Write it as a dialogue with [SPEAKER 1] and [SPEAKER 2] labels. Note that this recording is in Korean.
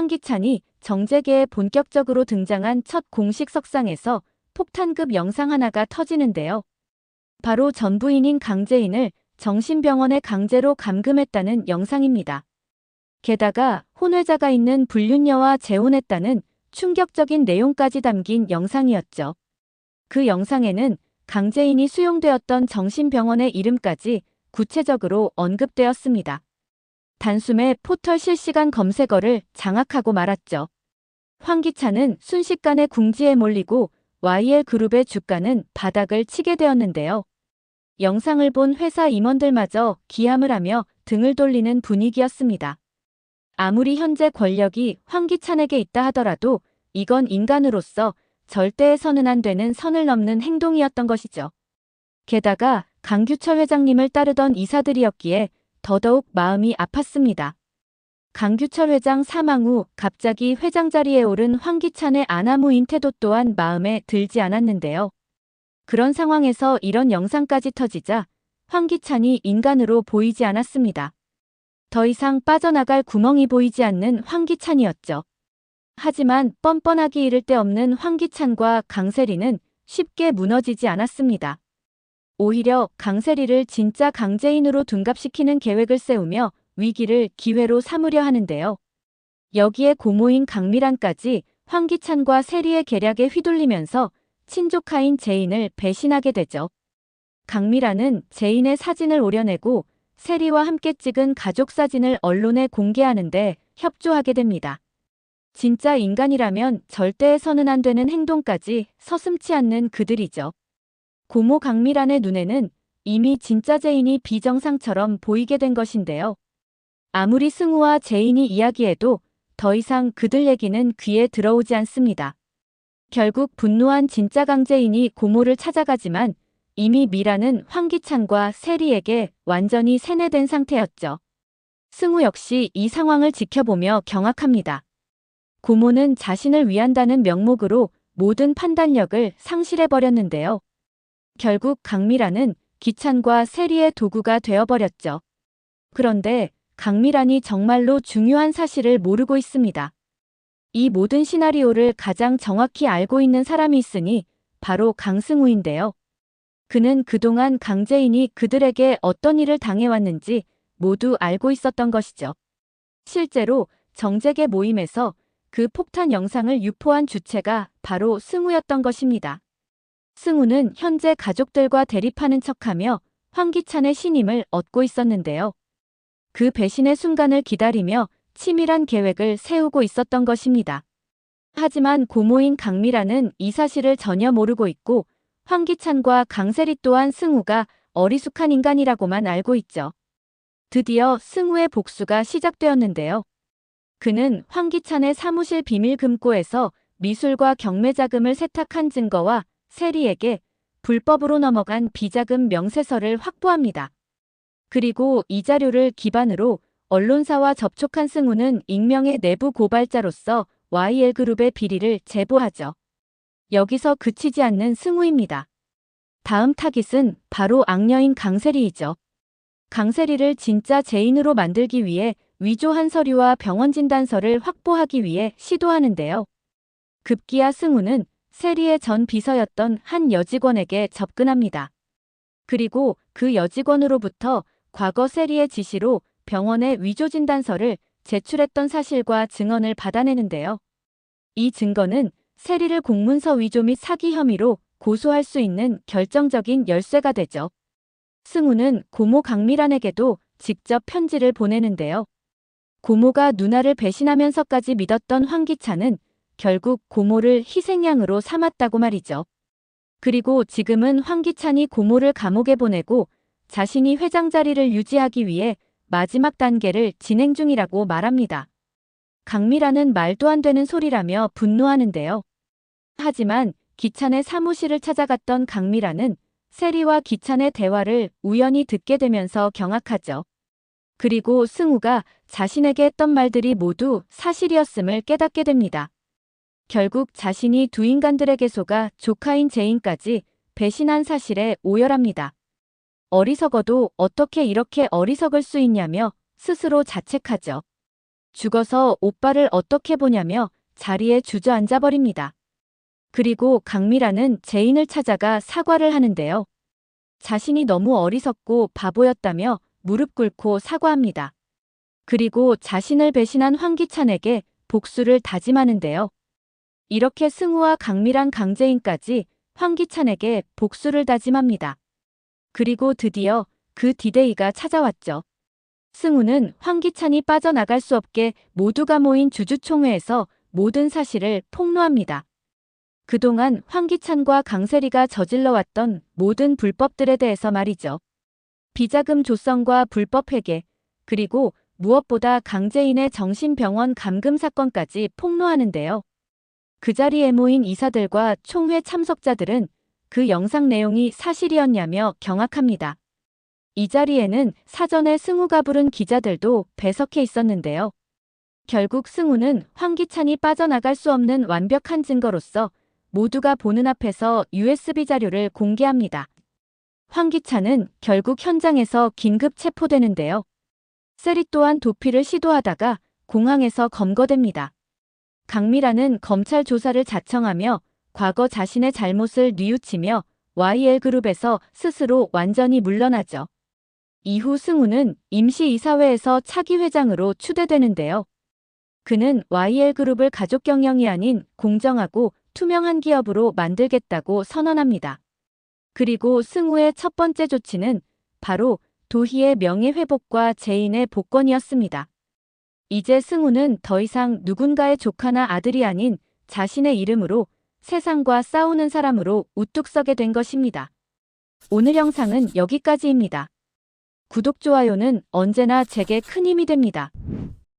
[SPEAKER 1] 황기찬이 정재계에 본격적으로 등장한 첫 공식 석상에서 폭탄급 영상 하나가 터지는데요. 바로 전 부인인 강재인을 정신병원에 강제로 감금했다는 영상입니다. 게다가 혼외자가 있는 불륜녀와 재혼했다는 충격적인 내용까지 담긴 영상이었죠. 그 영상에는 강재인이 수용되었던 정신병원의 이름까지 구체적으로 언급되었습니다. 단숨에 포털 실시간 검색어를 장악하고 말았죠. 황기찬은 순식간에 궁지에 몰리고 YL그룹의 주가는 바닥을 치게 되었는데요. 영상을 본 회사 임원들마저 기함을 하며 등을 돌리는 분위기였습니다. 아무리 현재 권력이 황기찬에게 있다 하더라도 이건 인간으로서 절대 해서는 안 되는 선을 넘는 행동이었던 것이죠. 게다가 강규철 회장님을 따르던 이사들이었기에 더더욱 마음이 아팠습니다. 강규철 회장 사망 후 갑자기 회장 자리에 오른 황기찬의 아나무인 태도 또한 마음에 들지 않았는데요. 그런 상황에서 이런 영상까지 터지자 황기찬이 인간으로 보이지 않았습니다. 더 이상 빠져나갈 구멍이 보이지 않는 황기찬이었죠. 하지만 뻔뻔하기 이를 데 없는 황기찬과 강세리는 쉽게 무너지지 않았습니다. 오히려 강세리를 진짜 강재인으로 둔갑시키는 계획을 세우며 위기를 기회로 삼으려 하는데요. 여기에 고모인 강미란까지 황기찬과 세리의 계략에 휘둘리면서 친족하인 제인을 배신하게 되죠. 강미란은 제인의 사진을 오려내고 세리와 함께 찍은 가족 사진을 언론에 공개하는데 협조하게 됩니다. 진짜 인간이라면 절대 해서는 안 되는 행동까지 서슴치 않는 그들이죠. 고모 강미란의 눈에는 이미 진짜 제인이 비정상처럼 보이게 된 것인데요. 아무리 승우와 제인이 이야기해도 더 이상 그들 얘기는 귀에 들어오지 않습니다. 결국 분노한 진짜 강재인이 고모를 찾아가지만 이미 미라는 황기찬과 세리에게 완전히 세뇌된 상태였죠. 승우 역시 이 상황을 지켜보며 경악합니다. 고모는 자신을 위한다는 명목으로 모든 판단력을 상실해버렸는데요. 결국 강미라는 기찬과 세리의 도구가 되어버렸죠. 그런데 강미란이 정말로 중요한 사실을 모르고 있습니다. 이 모든 시나리오를 가장 정확히 알고 있는 사람이 있으니 바로 강승우인데요. 그는 그동안 강재인이 그들에게 어떤 일을 당해왔는지 모두 알고 있었던 것이죠. 실제로 정재계 모임에서 그 폭탄 영상을 유포한 주체가 바로 승우였던 것입니다. 승우는 현재 가족들과 대립하는 척하며 황기찬의 신임을 얻고 있었는데요. 그 배신의 순간을 기다리며 치밀한 계획을 세우고 있었던 것입니다. 하지만 고모인 강미라는 이 사실을 전혀 모르고 있고 황기찬과 강세리 또한 승우가 어리숙한 인간이라고만 알고 있죠. 드디어 승우의 복수가 시작되었는데요. 그는 황기찬의 사무실 비밀 금고에서 미술과 경매 자금을 세탁한 증거와 세리에게 불법으로 넘어간 비자금 명세서를 확보합니다. 그리고 이 자료를 기반으로 언론사와 접촉한 승우는 익명의 내부 고발자로서 YL그룹의 비리를 제보하죠. 여기서 그치지 않는 승우입니다. 다음 타깃은 바로 악녀인 강세리이죠. 강세리를 진짜 죄인으로 만들기 위해 위조한 서류와 병원 진단서를 확보하기 위해 시도하는데요. 급기야 승우는 세리의 전 비서였던 한 여직원에게 접근합니다. 그리고 그 여직원으로부터 과거 세리의 지시로 병원에 위조 진단서를 제출했던 사실과 증언을 받아내는데요. 이 증거는 세리를 공문서 위조 및 사기 혐의로 고소할 수 있는 결정적인 열쇠가 되죠. 승우는 고모 강미란에게도 직접 편지를 보내는데요. 고모가 누나를 배신하면서까지 믿었던 황기찬은 결국 고모를 희생양으로 삼았다고 말이죠. 그리고 지금은 황기찬이 고모를 감옥에 보내고 자신이 회장 자리를 유지하기 위해 마지막 단계를 진행 중이라고 말합니다. 강미라는 말도 안 되는 소리라며 분노하는데요. 하지만 기찬의 사무실을 찾아갔던 강미라는 세리와 기찬의 대화를 우연히 듣게 되면서 경악하죠. 그리고 승우가 자신에게 했던 말들이 모두 사실이었음을 깨닫게 됩니다. 결국 자신이 두 인간들에게 속아 조카인 제인까지 배신한 사실에 오열합니다. 어리석어도 어떻게 이렇게 어리석을 수 있냐며 스스로 자책하죠. 죽어서 오빠를 어떻게 보냐며 자리에 주저앉아 버립니다. 그리고 강미라는 제인을 찾아가 사과를 하는데요. 자신이 너무 어리석고 바보였다며 무릎 꿇고 사과합니다. 그리고 자신을 배신한 황기찬에게 복수를 다짐하는데요. 이렇게 승우와 강미란 강재인까지 황기찬에게 복수를 다짐합니다. 그리고 드디어 그 디데이가 찾아왔죠. 승우는 황기찬이 빠져나갈 수 없게 모두가 모인 주주총회에서 모든 사실을 폭로합니다. 그동안 황기찬과 강세리가 저질러왔던 모든 불법들에 대해서 말이죠. 비자금 조성과 불법 회계, 그리고 무엇보다 강재인의 정신병원 감금 사건까지 폭로하는데요. 그 자리에 모인 이사들과 총회 참석자들은 그 영상 내용이 사실이었냐며 경악합니다. 이 자리에는 사전에 승우가 부른 기자들도 배석해 있었는데요. 결국 승우는 황기찬이 빠져나갈 수 없는 완벽한 증거로서 모두가 보는 앞에서 USB 자료를 공개합니다. 황기찬은 결국 현장에서 긴급 체포되는데요. 세리 또한 도피를 시도하다가 공항에서 검거됩니다. 강미라는 검찰 조사를 자청하며 과거 자신의 잘못을 뉘우치며 YL그룹에서 스스로 완전히 물러나죠. 이후 승우는 임시이사회에서 차기 회장으로 추대되는데요. 그는 YL그룹을 가족 경영이 아닌 공정하고 투명한 기업으로 만들겠다고 선언합니다. 그리고 승우의 첫 번째 조치는 바로 도희의 명예회복과 재인의 복권이었습니다. 이제 승우는 더 이상 누군가의 조카나 아들이 아닌 자신의 이름으로 세상과 싸우는 사람으로 우뚝 서게 된 것입니다. 오늘 영상은 여기까지입니다. 구독, 좋아요는 언제나 제게 큰 힘이 됩니다.